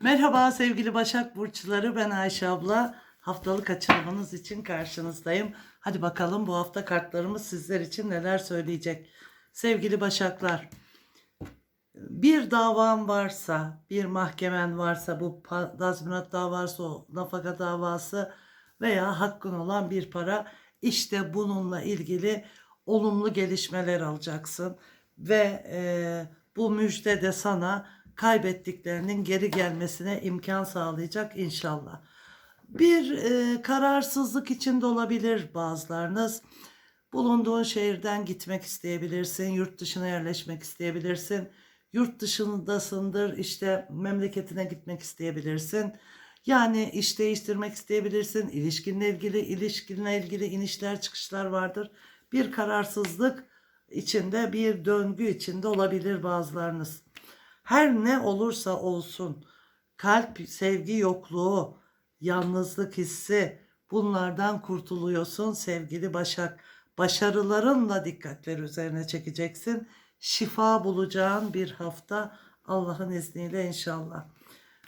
Merhaba sevgili Başak Burçları ben Ayşe abla. Haftalık açılımınız için karşınızdayım. Hadi bakalım bu hafta kartlarımız sizler için neler söyleyecek. Sevgili Başaklar, bir davan varsa, bir mahkemen varsa, bu tazminat davası, o nafaka davası veya hakkın olan bir para, işte bununla ilgili olumlu gelişmeler alacaksın. Ve e, bu müjde de sana kaybettiklerinin geri gelmesine imkan sağlayacak inşallah. Bir e, kararsızlık içinde olabilir bazılarınız. Bulunduğun şehirden gitmek isteyebilirsin, yurt dışına yerleşmek isteyebilirsin. Yurt dışındasındır, işte memleketine gitmek isteyebilirsin. Yani iş değiştirmek isteyebilirsin. İlişkinle ilgili, ilişkinle ilgili inişler çıkışlar vardır. Bir kararsızlık içinde, bir döngü içinde olabilir bazılarınız. Her ne olursa olsun kalp sevgi yokluğu, yalnızlık hissi bunlardan kurtuluyorsun sevgili Başak. Başarılarınla dikkatleri üzerine çekeceksin. Şifa bulacağın bir hafta Allah'ın izniyle inşallah.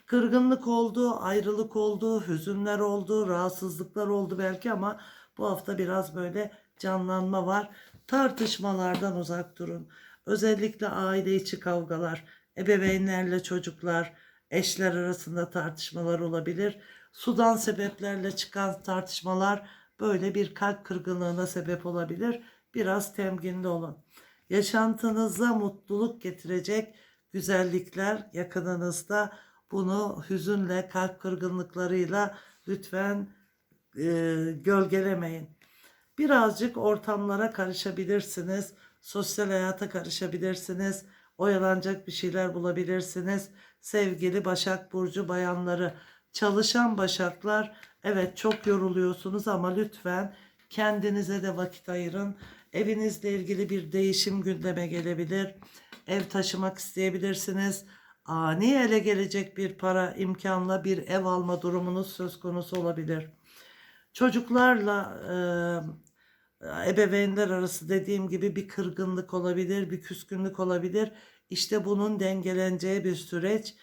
Kırgınlık oldu, ayrılık oldu, hüzünler oldu, rahatsızlıklar oldu belki ama bu hafta biraz böyle canlanma var. Tartışmalardan uzak durun. Özellikle aile içi kavgalar, ebeveynlerle çocuklar, eşler arasında tartışmalar olabilir. Sudan sebeplerle çıkan tartışmalar böyle bir kalp kırgınlığına sebep olabilir. Biraz temkinli olun. Yaşantınıza mutluluk getirecek güzellikler yakınınızda. Bunu hüzünle, kalp kırgınlıklarıyla lütfen e, gölgelemeyin. Birazcık ortamlara karışabilirsiniz. Sosyal hayata karışabilirsiniz. Oyalanacak bir şeyler bulabilirsiniz. Sevgili Başak Burcu bayanları, çalışan Başaklar, evet çok yoruluyorsunuz ama lütfen kendinize de vakit ayırın. Evinizle ilgili bir değişim gündeme gelebilir. Ev taşımak isteyebilirsiniz. Ani ele gelecek bir para imkanla bir ev alma durumunuz söz konusu olabilir. Çocuklarla ebeveynler arası dediğim gibi bir kırgınlık olabilir, bir küskünlük olabilir. İşte bunun dengeleneceği bir süreç.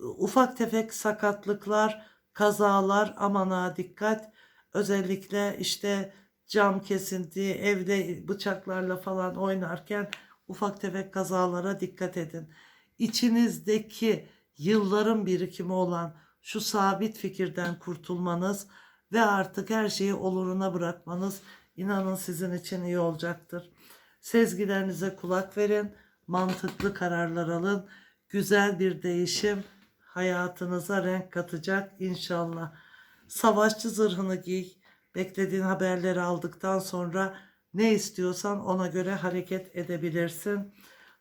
Ufak tefek sakatlıklar, kazalar aman ha dikkat. Özellikle işte cam kesinti, evde bıçaklarla falan oynarken ufak tefek kazalara dikkat edin. İçinizdeki yılların birikimi olan şu sabit fikirden kurtulmanız ve artık her şeyi oluruna bırakmanız inanın sizin için iyi olacaktır. Sezgilerinize kulak verin, mantıklı kararlar alın. Güzel bir değişim hayatınıza renk katacak inşallah. Savaşçı zırhını giy. Beklediğin haberleri aldıktan sonra ne istiyorsan ona göre hareket edebilirsin.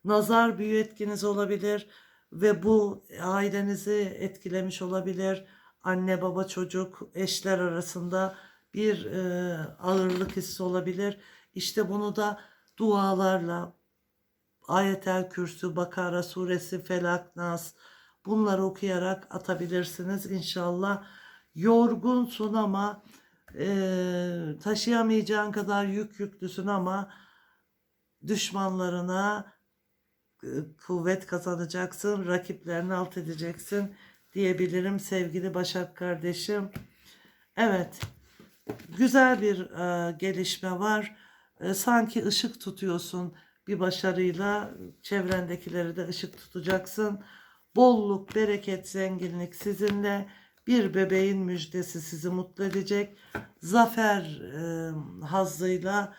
Nazar büyü etkiniz olabilir ve bu ailenizi etkilemiş olabilir. Anne baba çocuk eşler arasında bir e, ağırlık hissi olabilir. İşte bunu da dualarla Ayetel Kürsü, Bakara suresi, Felak, Nas bunları okuyarak atabilirsiniz inşallah. Yorgunsun ama e, taşıyamayacağın kadar yük yüklüsün ama düşmanlarına e, kuvvet kazanacaksın, rakiplerini alt edeceksin diyebilirim sevgili Başak kardeşim. Evet, güzel bir e, gelişme var. E, sanki ışık tutuyorsun bir başarıyla çevrendekileri de ışık tutacaksın. Bolluk, bereket, zenginlik sizinle. Bir bebeğin müjdesi sizi mutlu edecek. Zafer e, hazzıyla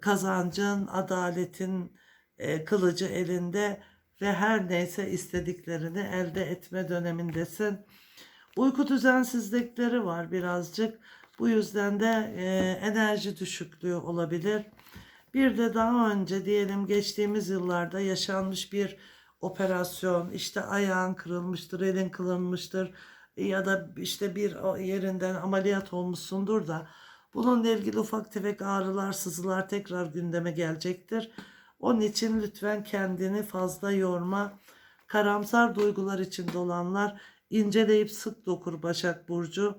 kazancın, adaletin e, kılıcı elinde ve her neyse istediklerini elde etme dönemindesin. Uyku düzensizlikleri var birazcık. Bu yüzden de e, enerji düşüklüğü olabilir. Bir de daha önce diyelim geçtiğimiz yıllarda yaşanmış bir operasyon, işte ayağın kırılmıştır, elin kırılmıştır ya da işte bir yerinden ameliyat olmuşsundur da bununla ilgili ufak tefek ağrılar, sızılar tekrar gündeme gelecektir. Onun için lütfen kendini fazla yorma. Karamsar duygular içinde olanlar inceleyip sık dokur Başak Burcu.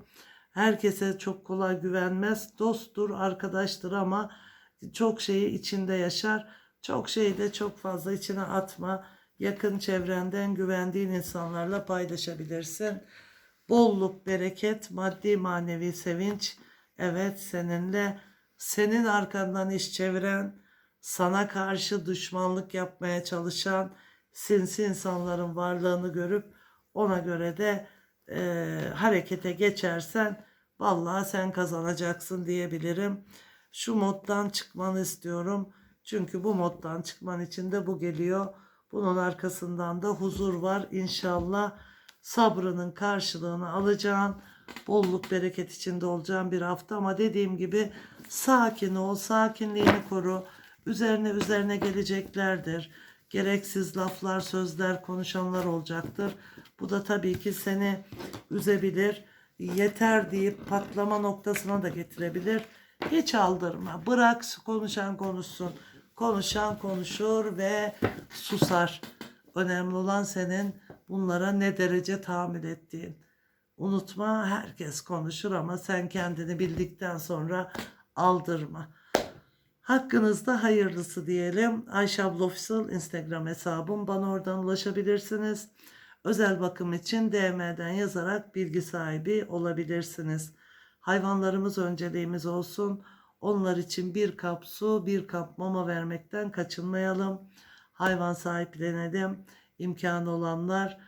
Herkese çok kolay güvenmez. Dosttur, arkadaştır ama çok şeyi içinde yaşar. Çok şeyi de çok fazla içine atma. yakın çevrenden güvendiğin insanlarla paylaşabilirsin. Bolluk, bereket, maddi manevi sevinç. Evet seninle senin arkandan iş çeviren, sana karşı düşmanlık yapmaya çalışan sinsi insanların varlığını görüp ona göre de e, harekete geçersen vallahi sen kazanacaksın diyebilirim. Şu moddan çıkmanı istiyorum. Çünkü bu moddan çıkman için de bu geliyor. Bunun arkasından da huzur var. İnşallah sabrının karşılığını alacağın, bolluk bereket içinde olacağın bir hafta ama dediğim gibi sakin ol, sakinliğini koru. Üzerine üzerine geleceklerdir. Gereksiz laflar, sözler konuşanlar olacaktır. Bu da tabii ki seni üzebilir. Yeter deyip patlama noktasına da getirebilir. Hiç aldırma. Bırak konuşan konuşsun. Konuşan konuşur ve susar. Önemli olan senin bunlara ne derece tahammül ettiğin. Unutma herkes konuşur ama sen kendini bildikten sonra aldırma. Hakkınızda hayırlısı diyelim. Ayşe abla Instagram hesabım. Bana oradan ulaşabilirsiniz. Özel bakım için DM'den yazarak bilgi sahibi olabilirsiniz. Hayvanlarımız önceliğimiz olsun. Onlar için bir kap su, bir kap mama vermekten kaçınmayalım. Hayvan sahiplenelim. İmkanı olanlar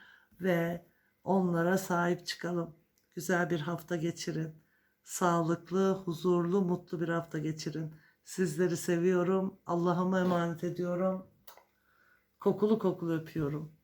ve onlara sahip çıkalım. Güzel bir hafta geçirin. Sağlıklı, huzurlu, mutlu bir hafta geçirin. Sizleri seviyorum. Allah'ıma emanet ediyorum. Kokulu kokulu öpüyorum.